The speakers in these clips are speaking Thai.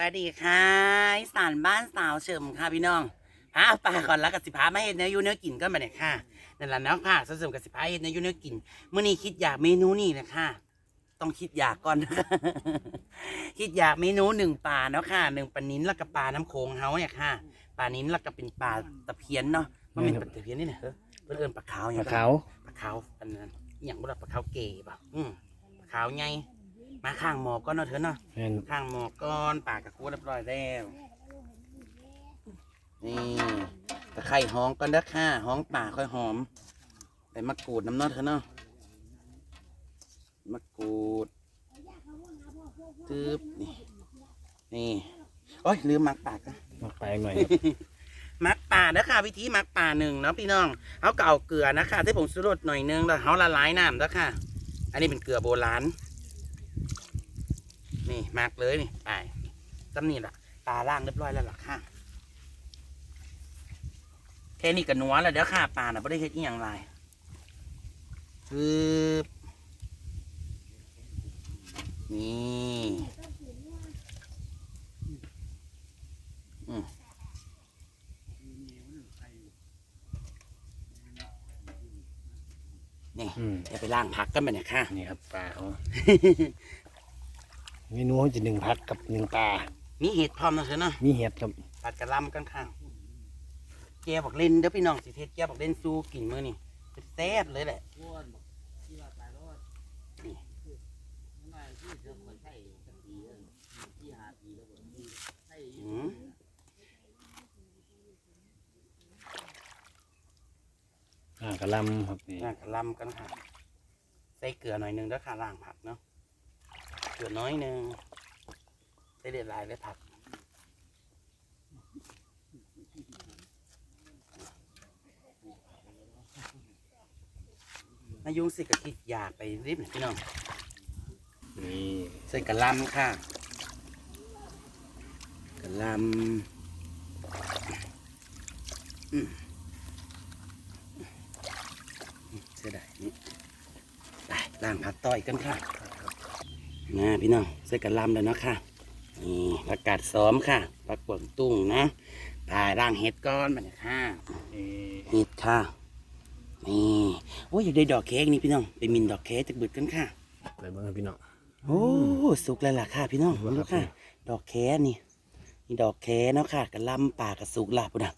วัสดีค่ะอีสานบ้านสาวเฉิมค่ะพี่น้องพาเอาปลาก่อนแล้วกับสิพามาเห็ดเนื้ออยูเนื้อกินก็มาเนี่ยค่ะนั่นแหละเนาะค่ะสาวเฉิมกับสิพาเห็ดเนื้ออยูเนื้อกินเมื่อนี้คิดอยากเมนูนี่นะค่ะ ต้องคิดอยากก่อนคิดอยากเมนูหนึ่งปลาเนาะค่ะหนึ่งปลานิ้นแล้วก็ปลาน้ำโขงเฮาเนี่ยค่ะปลานิ้นแล้วก็เป็นปลาตะเพียนเนาะมันเป็นปลาตะเพียนนี่เนี่ยเออเพื่นเอินปลาขาวอปย่างลาขาวปลาขาวอันนั้นอหย่างบ่ล่ะปลาขาวเก๋ป่ะอืมปลาขาวไง มาข้างหมอก็เนาะเถอะเนาะแม่นข้างหมอกก้อนปากกับกูเรียบร้อยแล้วนี่ตะไคร่ห้องก่อนเด้อค่ะห้องป่าค่อยหอมใส่มะกรูดน้ำเนอดเถอะเนาะมะกรูดตึ๊บนี่นี่โอ้ยลืมมักปากอะ มาไปหน่อยครับ มักป่าเด้อค่ะวิธีมักป่าหนึ่งเนาะพี่น้องเอาเก่าเกลือนะคะที่ผมสุรสหน่อยนึงแล้วเขาละลายน้ำเด้อค่ะ อันนี้เป็นเกลือโบราณ นี่มักเลยนี่ไปจำนี่แหละปลาล่างเรียบร้อยแล้วล่ะค่ะแค่นี้ก็นัวแล้วเดี๋ยวค่ะปลาน่ะไม่ได้เฮ็ดอีหยังไรคือนี่อืมนี่อืมเดี๋ยวไปล่างพักกันไปเนี่ยค่ะนี่ครับปลาเขา เมนูจะหนึ่งพักกับหนึ่งปลา มีเห็ดพร้อมนะเถอะเนาะมีเห็ดครับปัดกระหลำกันข้างแกบอกเล่นเด้อพี่น้องสิเทศแกบอกเล่นสู้กินมื้อนี่แซ่บเลยแหละนี่อืมอ่ากระหลำครับนี่น่ากระหลำกันค่ะใส่เกลือหน่อยหนึงแล้วค่ะล่างผักเนาะ เกลือน้อยหนึ่งใส่เด็ดลายเลยผักมายุงสิกะคิดอยากไปริบหน่อยพี่น้อง นี่ใส่กระลำค่ะกระลำอืมเสียดายนี่ไปล่างผักต่อยกันค่ะ นะพี่น้องใส่กระหลำแล้วเนาะค่ะนี่ผักกาดซ้อมค่ะผักกวางตุ้งนะพายร่างเห็ดก้อนมาเนี่ยค่ะนี่เห็ดค่ะนี่โอ้ยอยากได้ดอกเค้กนี่พี่น้องไปมินดอกเค้กจะเบิดกันค่ะไปเบิ่งครับพี่น้องโอ้สุกแล้วล่ะค่ะพี่น้องสุกแล้วดูครัค่ะบดอกแค่นี่นี่ดอกแค่เนาะค่ะกระลำป่ากระสุกลาปุ่นอะ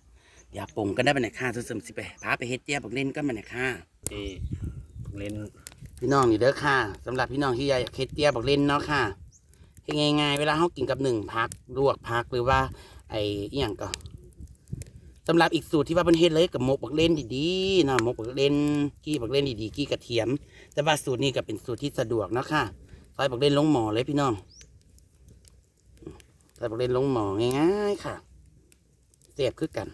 อย่าปงกันได้ปะเนี่ยค่ะสุดสมสิไปพาไปเฮ็ดเตี้ยบอกเล่นก็มาเนี่ยค่ะนี่เล่น พี่น้องนี่เด้อค่ะสำหรับพี่น้องที่อยากเฮ็ดเตี้ยบอกเล่นเนาะค่ะเฮ็ดง่ายๆ เวลาเขากินกับหนึ่งพักลวกพักหรือว่า ไอ้อหย่างก็สำหรับอีกสูตรที่ว่าเป็นเฮ็ดเลยกับหมกบักเล่นดีๆนะหมกบักเล่นกี้บักเล่นดีๆกี้กระเทียม แต่ว่าสูตรนี้ก็เป็นสูตรที่สะดวกเนาะค่ะใส่บักเล่นลงหม้อเลยพี่น้องใส่บักเล่นลงหม้อง่ายๆค่ะเสียบคือกัน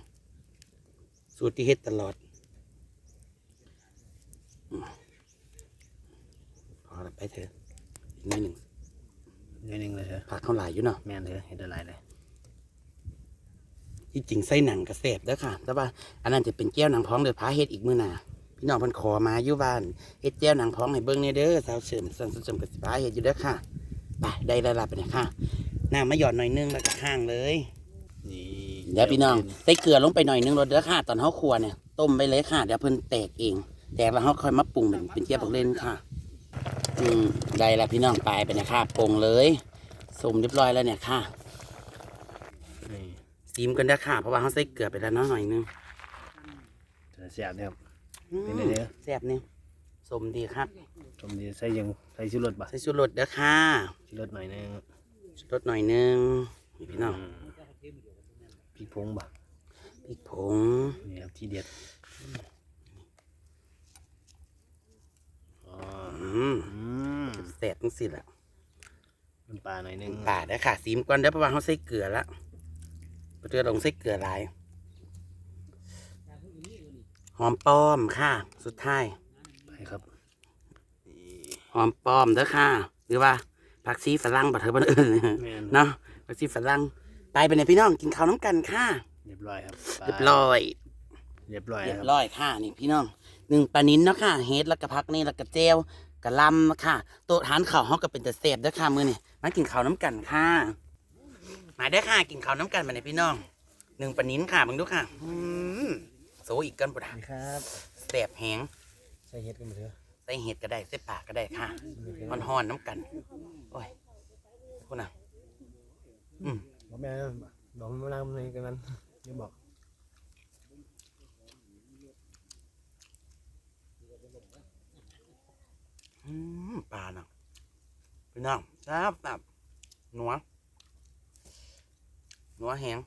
สูตรที่เฮ็ดตลอดอ มพอแล้วไปเถอะอีกหนิดหนึ่งนิดนึงเลยเถอะผักเท่าไหร่อยู่เนาะแม่นเลยเห็ดอะไรเลยที่จริงไส้หนังกระเสบเด้อค่ะ แต่ว่า อันนั้นจะเป็นแก้วหนังพ้องเดือพาเฮ็ดอีกมื้อหน้าพี่น้องเพันขอมาอยู่บ้านเฮ็ดแก้วหนังพ้องให้เบิ่งเนี่ยเด้อสาวเสริมสั่งเสริมกับสิพาเฮ็ดอยู่เด้อค่ะไปได้แล้วล่ะไปเนี่ยค่ะน้ำมาหยอดหน่อยนึงแล้วก็ข้างเลยนี่เดี๋ยวพี่น้องใส่เกลือลงไปหน่อยนึงรสเด้อค่ะตอนเฮาคั่วเนี่ยต้มไปเลยค่ะเดี๋ยวเพิ่นแตกเองแตกแล้วเฮาค่อยมาปรุงเป็นเป็นเจี๊ยบบักเล่นค่ะ อืมได้แล้วพี่น้องไปไปเนยค่ะปรุงเลยสมเรียบร้อยแล้วเนี่ยค่ะนี่ซีมกันเด้อค่ะ เพราะว่าเฮาใส่เกลือไปแล้วเนาะหน่อยนึงจะเสียบเนี่ยครับอืเป็นมไงเด้อแซ่บนี่สมดีครับชมดีใส่ยังใส่ชูรสบ่ใส่ชูรสเด้อค่ะชูรสหน่อยนึงชูรสหน่อยนึงนี่พี่น้องมพริกผงบ่พริกผงนี่ครับที่เด็ดอ๋อ อืม อืม แซ่ บจังสิล่ะน้ำปลาหน่อยนึงป่าเด้อค่ะซีมก่อนเด้อเพราะว่าเฮาใส่เกลือละเพราะเจอลงใส่เกลือหลายหอมป้อมค่ะ สุดท้าย ไปครับหอมป้อมเด้อค่ะ หรือว่าผักชีฝรั่งบัดเธอบันเอิญแม่นเนาะผักชีฝรั่งไปไปเนี่ยพี่น้องกินข้าวน้ำกันค่ะ เรียบร้อยครับไปเรียบร้อย เรียบร้อยเรียครับบร้อยค่ะนี่พี่น้องหนึ่งปลานิ้นเนาะค่ะเฮ็ดแล้วก็พักนี่แล้วก็เจล กะลำค่ะ โต๊ะทานข้าวเฮาก็เป็นแต่เสพเด้อค่ะมื้อนี่มากินข้าวน้ำกันค่ะ มาได้อค่ะกินข้าวน้ำกันมาในพี่น้องหนึ่งปลานิ้นค่ะมึงดูค่ะอืมโซอีกกันปุดะนี่ครับแสบแหงใส่เห็ดกันมาเถอะใส่เห็ดก็ได้ใส่ปากก็ได้ค่ะห่อนๆน้ำกัน โอ้ยพูดนะอืม บอกแม่บอกมันมานั่งในกันนั้นนี่บอก อืม ปลาเนาะพี่น้องแซบแบบหนัวหนัวแหง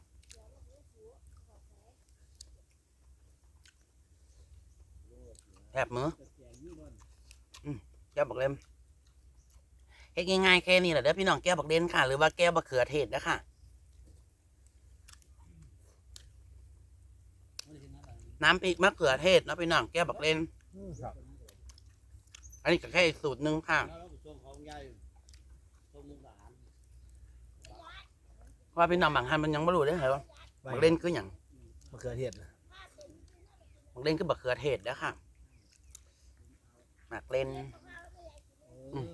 แซ่บมืออืมแก้วบักเล่มเฮ็ดง่ายๆแค่นี้แหละเด้อพี่น้องแก้วบักเด่นค่ะ หรือว่าแก้วบักเขือเทศนะค่ะน้ำพริกมะเขือเทศเนาะพี่น้องแก้วบักเล่นครับ อันนี้ก็แค่อีกสูตรหนึ่งค่ะเพราะว่าพี่น้องบางท่านมันยังไม่รู้ได้เหรอว่าบักเล่นคืออย่างมะเขือเทศนะบักเล่นคือบักเขือเทศนะค่ะบักเล่นอืม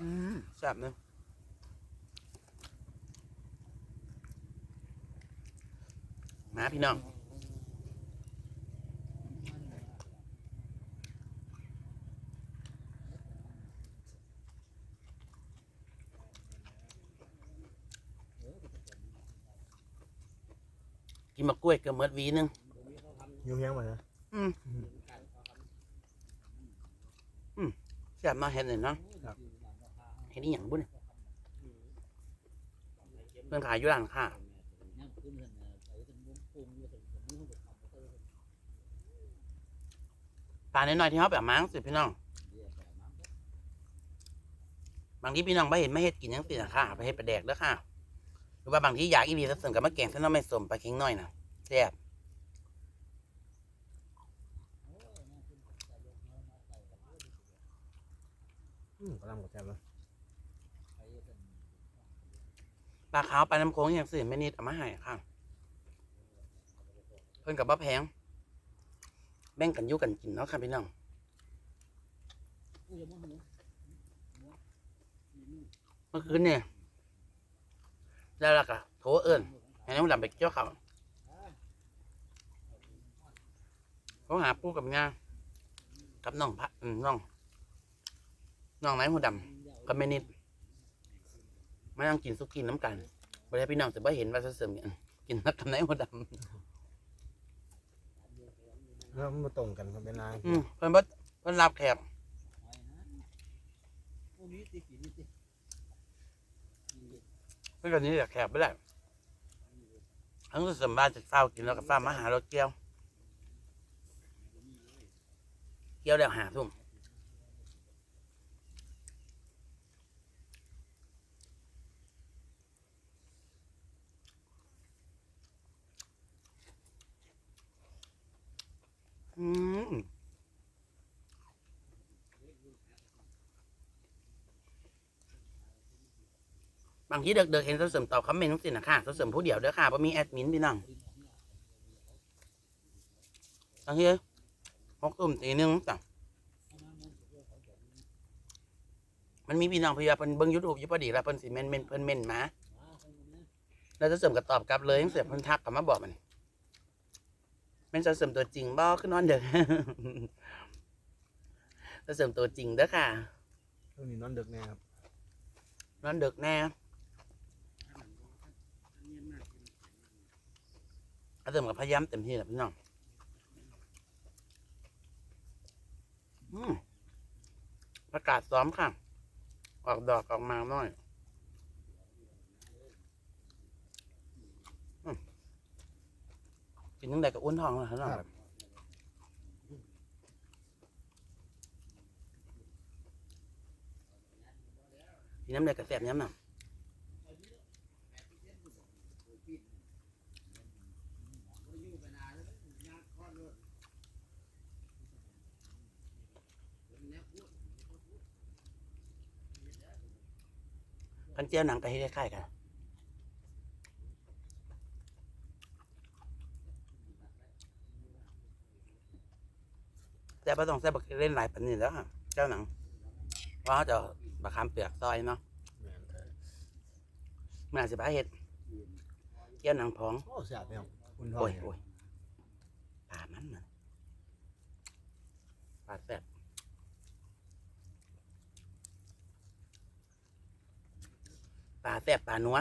อืมแซ่บเนอะ มาพี่น้องกินมะกล้วยเกือบเมิดหวีหนึงยุ่งยังมาเถอะอืมอืมแซ่บมาเห็นเลยเนาะเห็นนี่อย่างบุ้นเพื่อนขายอยู่ร้านค่ะ ปลาน้อยๆที่เขาแบบมั้งสิพี่น้อง บางทีพี่น้องไม่เห็นไม่เห็ดกินยังสินะค่ะไปเห็ดปลาแดกแล้วค่ะ หรือว่าบางทีอยากอีวีสักส่วนกับมะแกงเส้นน้ำไม่สมปลาเค็งน้อยนะแซ่บอืมกำลังกดแจมเลยปลาขาวปลาน้ำโค้งอย่างสิไม่นิดเอามาให้ค่ะ เพิ่นกับบ้าแพง แบ่งกันอยู่กันกินเนาะค่ะพี่น้องเมื่อคืนเนี่ยแล้วล่ะก็โทรเอิญให้น้องดำไปเกี่ยวเขาเขาหาปูกับงากับน้องพระน้องน้องไหนหัวดำกับแม่นิดมานั่งกินสุกี้น้ำกันบ่ได้พี่น้องจะบ่เห็นว่าเสริมกินนักกับไหนหัวดำ แล้วมันมาตรงกันครับเป็นลางอืมเพิ่นบ่เพิ่นรับแขกเพิ่นก็หนี้จากแขกบ่ได้ทั้งสมบัติจะเฝ้ากินแล้วก็ฟ้ามาหาเราเกี่ยว เกี่ยวแล้วหาทุ่ม อืมบางทีเด็กๆเห็นเสริมตอบคอมเมนต์ทุกสิ่งนะค่ะเสริมผู้เดียวเด้อค่ะเพราะมีแอดมินพี่น้องบางทีหกตุ่มตีหนึ่งจ้ะมันมีพี่น้องพยาเพิ่นเบิ่งยูทูบยู่พอดีแล้วเพิ่นสิเมนเมนเพิ่นเมนมา แล้วจะเสริมก็ตอบกลับเลยเสียเพิ่นทักกลับมาบอกมัน แม่นจะเสริมตัวจริงบ่ขึ้นนอนเด้อจะเสริมตัวจริงเด้อค่ะช่วงนี้นอนดึกแน่ครับนอนดึกแน่อาเติมกับพยายามเต็มที่แหละพี่น้องอืมประกาศซ้อมค่ะ ออกดอกออกมาหน่อยอืม กินตั้งแต่กับอ้วนทองแล้วพี่น้องกินน้ำแดงกระแสบย้ำหน่ะกันเจียวหนังกะให้คล้ายๆกัน แสแต่บ่ต้องใส่บักเล่นหลายปานนี้แล้วค่ะเจ้าหนังเพราะเขาจะบักคำเปลือกซอยเนาะแม่นเถอะมันอาจจะพาเห็ดเกี่ยวหนังพองโอ้แซ่บแม่งอุ่นท้องโอ้ยเนี่ยโอ้ยปลามันมันปลาแซ่บปลาแซ่บปลานัว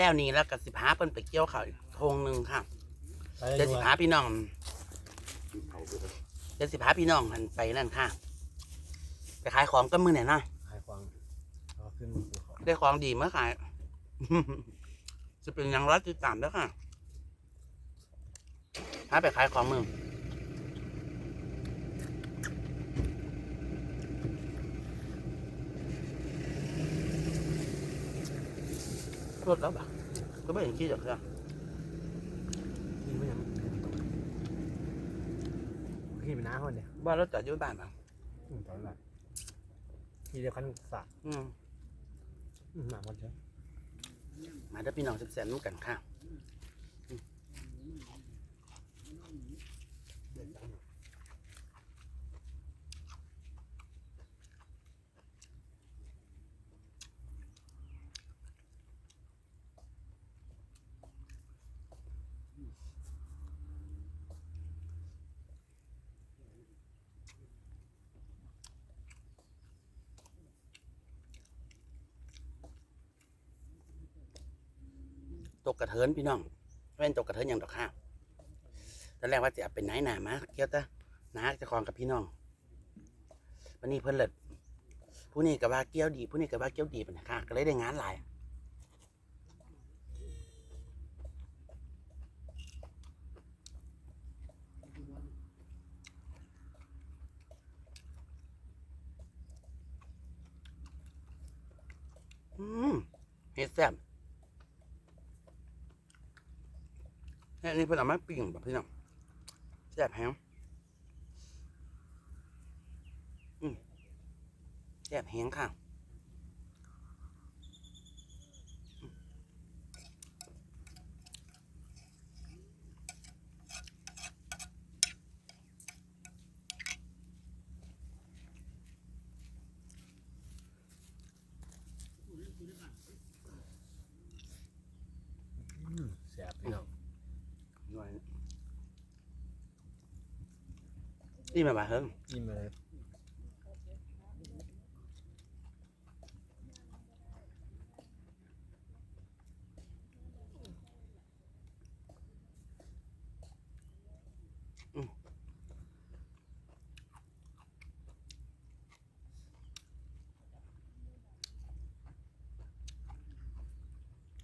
แล้วนี่แล้วกับสิบห้าเพิ่นไปเกี่ยวเขาวอีกทงหนึ่งค่ะไปเลยเดี๋ยวดีสิกบว่าห้าพี่น้องเดี๋ยวสิบห้าพี่น้องหันไปนั่นค่ะ ไปขายของก็มือไหนนะขายควางเอาขึ้นภูเขาได้ของดีเมื่อขาย จะเป็นหยังรัดติดตามแล้วค่ะถ้าไปขายของมึงรถแล้วปะ ก็ไม่เห็นขี้หรอกค่ะกินไม่ยังขี่ไปน้าคนเดียวบ้านรถจอดอยู่บ้านปะอืมตอนนั้นขี่เดียวกันฝากอืมอืมหมาหมดเถอะมาเด้อพี่น้องแสนๆนุ่กันค่ะ กกระเทินพี่น้องไม่เป็นตกกระเทินอย่างดอกค่ะตอนแรกว่าจะเป็นไหนหนามาเกี่ยวต่นาจะคลองกับพี่น้องวันนี้เพิ่นเลิศผู้นี้ก็ว่าเกี้ยวดี ผู้นี้ก็ว่าเกี้ยวดีเป็นค่ะก็เลยได้งานหลายอืมเฮ็ดแซ่บ แค่นี้เพิ่นเอามาปิ้งแบบพี่น้องแซ่บแฮงอืมแซ่บแฮงค่ะ อืมแซ่บพี่น้อง หน่อย นี่มาบ่าเฮิงอิ่มไปเลย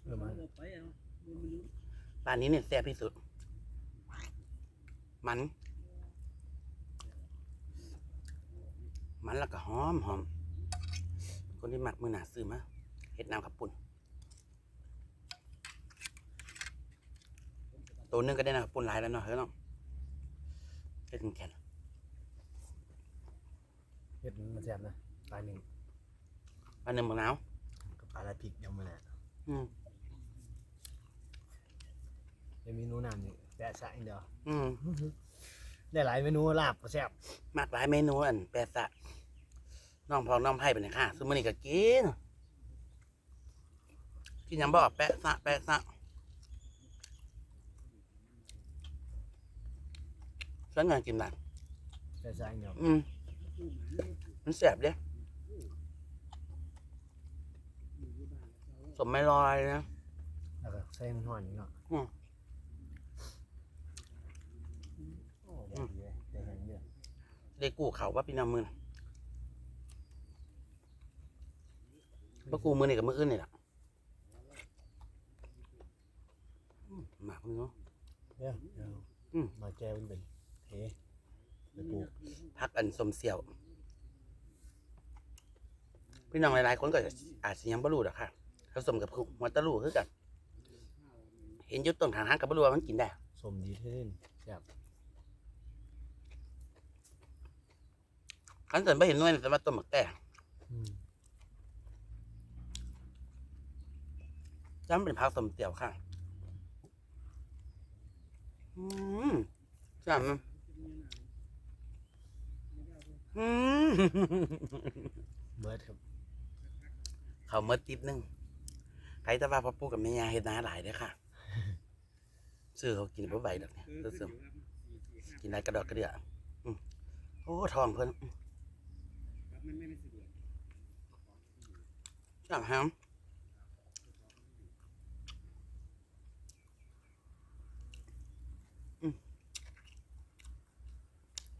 เออมาปลานี้เนี่ยแซ่บที่สุด มัน มันแล้วก็หอมหอม คนที่มักมือหนาซื้อมาเฮ็ดน้ำขับปุ่น ตัวหนึงก็ได้น้ำขับปุ่นหลายแล้วเนาะเฮ้ยเนาะเฮ็ดถึงแขนเห็ดมันแซ่บนะปลาหนึ่งปลาหนึ่งมะนาวกับปลาลายพริกยำมาแหละอืมเป็นเมนูน้ำนี่แปะสะอย่างเดียวอืมได้หลายเมนูลาบก็แซ่บมากหลายเมนูอันแปดสะ น้องพองน้องไผ่เป็นไงค่ะซุมื้อนี้ก็กินกินหยังบ่แปะสะแปะสะฉันงานกินหลังแปะสะอย่างเดียวอืมมันแสบเด้สมไม่ลอยนะแล้วก็ใส่มันห่อนอีกเนาะอืมโอ้แบบนี้เลยได้เห็นเยอะได้กู้เขาว่าพี่น้ำมือ บ่กู้มือนี่กับมืออื่นนี่ล่ะอืมหมากมึงเนาะเดี๋ยวเดี๋ยวอืม มาแก้วมันเป็นเทไปปลูกพักอันสมเสี่ยวพี่พี่น้องหลายๆคนก็อาจจะยังบ่รู้ดอกค่ะผสมกับหัวตะลูคือกัน เห็นอยุต้นทางทางกับบรู้ว่ามันกินได้ สมดีที่นี่แซ่บขันเสริมไม่เห็นหน่วยแต่ว่าต้นหมักแต่อืม จำเป็นพักสมเตียวค่ะ อืมจำอืมเบิร์ดครับ เขาเมื่อติดหนึงใครจะว่าพ่อปู่กับแม่ยาเฮ็ดนาหลายเด้อค่ะ ซื้อเขากินบ่ไหวดอกเนี่ยเสริมกินได้กระดอกกระเดื่ออืมโอ้ทองเพิ่นอืมจับแฮมอืม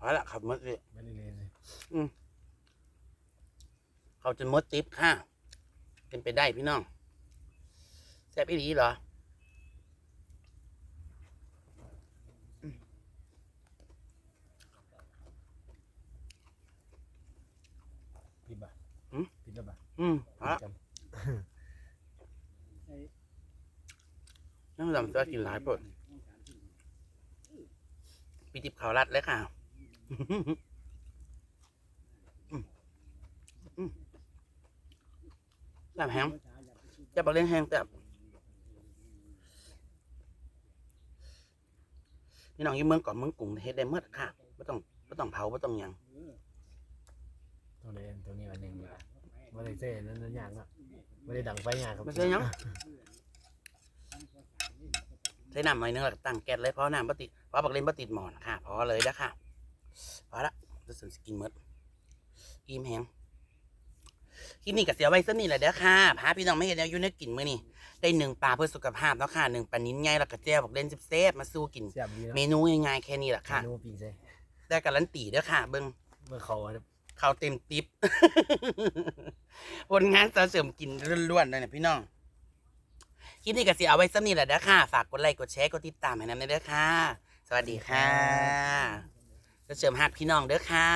พอละขับเมื่อกี้ไม่ได้เลยเลยเขาจะมดติปค่ะ เป็นไปได้พี่น้องแซ่บอีหลีเหรอปิดบ่ะหืมปิดแล้วบ่ะอืมพอปิดละกันน้ำดำจะกินหลายปดปีติบเขาวรัดเลยค่ะอืมอืม แบบแห้งจะบอกเล่นแห้งแต่บพี่น้องอยี่เมืองก่อนเมืองกรุงเฮ็ดได้หมดค่ะไม่ต้องไม่ต้องเผาไม่ต้องหยังตัวนี้ตัวนี้วันหนึ่งนี่ล่ะไม่ได้เซ่นั่นนั่นยากเนาะไม่ได้ดังไฟยากครับไม่ใช่หยังใช้น้ำหน่อยนึงแล้วก็ตั้งแก๊สเลยเพราะน้ำปติดเพราะบักเล่นปติดหมอนค่ะพอเลยนะค่ะ พอละจะสึงสกินหมดอิ่มแห้งคลิปนี้กับเสียไว้ซะนี่แหละเด้อค่ะพาพี่น้องไม่เห็นแล้วอยู่ในกลิ่นมื้อนี่ได้หนึ่งปลาเพื่อสุขภาพแล้วค่ะหนึ่งปลานิ้นใหญ่แล้วก็แจ่วบักเล่นเซฟๆมาสู้กิน แซ่บดีเนาะเมนูง่ายๆแค่นี้แหละค่ะ เมนูปิ้งเซ่ได้การันตีเด้อค่ะ เบิ้งเมื่อเขาครับเขาวเต็มติ๊บ ผลงานเสริมกินล้วนๆเลยนะพี่น้อง คลิปนี้ก็สิเอาไว้สักนี่แหละเด้อค่ะ ฝากกดไลค์กดแชร์กดติดตามให้นำเด้อค่ะ สวัสดีค่ะ จะเสริมหักพี่น้องเด้อค่ะ